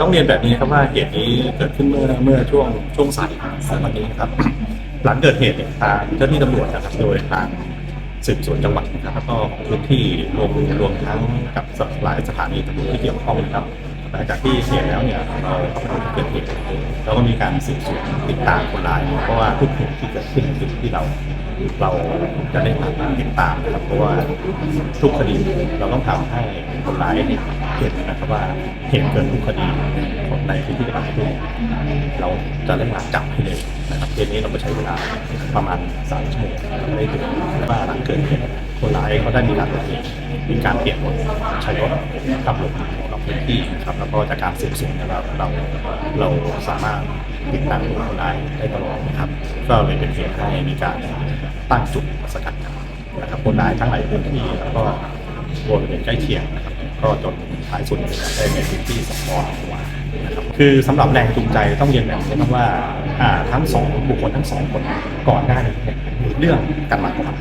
ต้องเรียนแบบนี้ครับว่าเหตุนี้เกิดขึ้นเมื่อเมื่อช่วงช่วงสายวันนี้ครับ หลังเกิดเหตุเนี่ยทางเจ้าหน้าที่ตำรวจนะครับโดยทางสืบสวนจังหวัดนะครับก็พื้นที่รวมรวมทั้งกับหลายสถานีตำรวจที่เกี่ยวข้องนะครับหลังจากที่เหตุแล้วเนี่ยเราเข้าไปดูเกิดเหตุเราก็มีการสืบสวนติดตามคนร้ายเพราะว่าทุกเหตุที่เกิดขึ้นที่เรา เราจะได้ติดตามนะครับเพราะว่าทุกคดีเราต้องทำให้คนร้ายเห็นนะครับว่าเหตุเกิดทุกคดีในพื้นที่จังหวัดทุกเราจะได้มาจับให้เลยนะครับเคสนี้เราก็ใช้เวลาประมาณสามชั่วโมงได้ถึงว่าหลังเกิดเหตุคนร้ายเขาได้มีการหลบหนีมีการเปลี่ยนรถใช้รถขับหลบหนีออกนอกพื้นที่นะครับแล้วก็จากการสืบสวนนี่ยเราเราเราสามารถติดตามตัวคนร้ายได้ตลอดนะครับ ก็เลยเป็นเหตุให้มีการ ตั้งจุดสกัดจับนะครับคนร้ายทั้งหลายพื้นที่แล้วก็บริเวณใกล้เคียงนะครับก็จนท้ายสุดได้ในพื้นที่สพหัวนะครับคือสำหรับแรงจูงใจต้องเรียนแบบนี้ครับว่าอ่าทั้งสองบุคคลทั้งสองคนก่อนหน้านี้เนี่ยมีเรื่องกันมาก่อน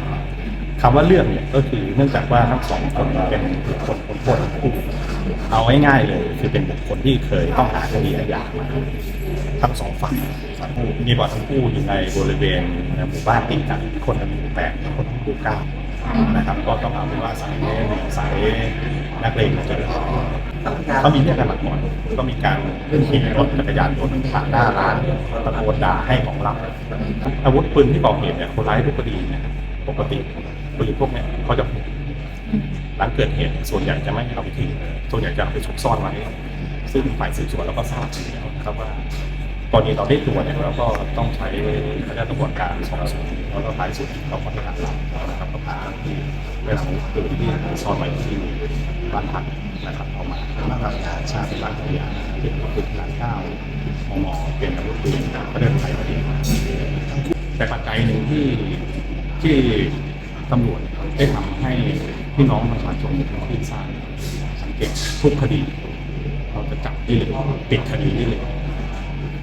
คำว่าเรื่องเนี่ยก็คือเนื่องจากว่าทั้งสองคนเป็นบุคคลคนโทษทั้งคู่ เอาง่ายๆเลย คือเป็นบุคคลที่เคยต้องหาคดีอาญามาทั้งสองฝั่งทั้งคู่มีบ่อทั้งคู่อยู่ในบริเวณหมู่บ้านติดกันคนละหมู่แปดคนละหมู่เก้านะครับ ก็ต้องเอาเป็นว่าสายสายนักเลงมาเจอเขามีเรื่องกันมาก่อนก็มีการขี่รถจักรยานยนต์ผ่านหน้าร้านตะโกนด่าให้ของลับอาวุธปืนที่ก่อเหตุเนี่ยคนร้ายทุกคดีเนี่ยปกติปืนพวกเนี้ยเขาจะ หลังเกิดเหตุส่วนใหญ่จะไม่เอาไปทิ้งส่วนใหญ่จะเอาไปซุกซ่อนไว้ ซึ่งฝ่ายสืบสวนเราก็ทราบอยู่แล้วนะครับว่าตอนนี้เราได้ตัวเนี่ยเราก็ต้องใช้คณะกระบวนการสอบสวนแล้วก็ท้ายสุดเราก็ได้หลักฐานนะครับก็พาที่เป็นอาวุธปืนที่ซ่อนไว้ที่บ้านพักนะครับเอามามาทำการชาเป็นร้านขายยาเป็นอาวุธขนาดเก้าวมมเป็นอาวุธปืนก็ได้ไทยพอดีแต่ปัจจัยหนึ่งที่ที่ตำรวจได้ทำให้ พี่น้องประชาชนที่ทราบสังเกตทุกคดี เราจะจับได้เลยปิดคดีได้เลย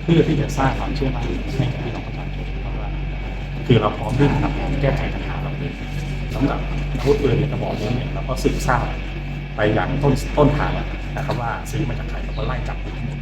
เพื่อที่จะสร้างความเชื่อมั่นให้กับพี่น้องประชาชนว่าคือเราพร้อมที่จะทำแก้ไขปัญหาเราเองสำหรับอาวุธปืนในกระบอกนี้เนี่ยเราก็สืบทราบไปอย่างต้นต้นทางนะครับว่าซื้อมาจากใครเราก็ไล่จับทั้งหมด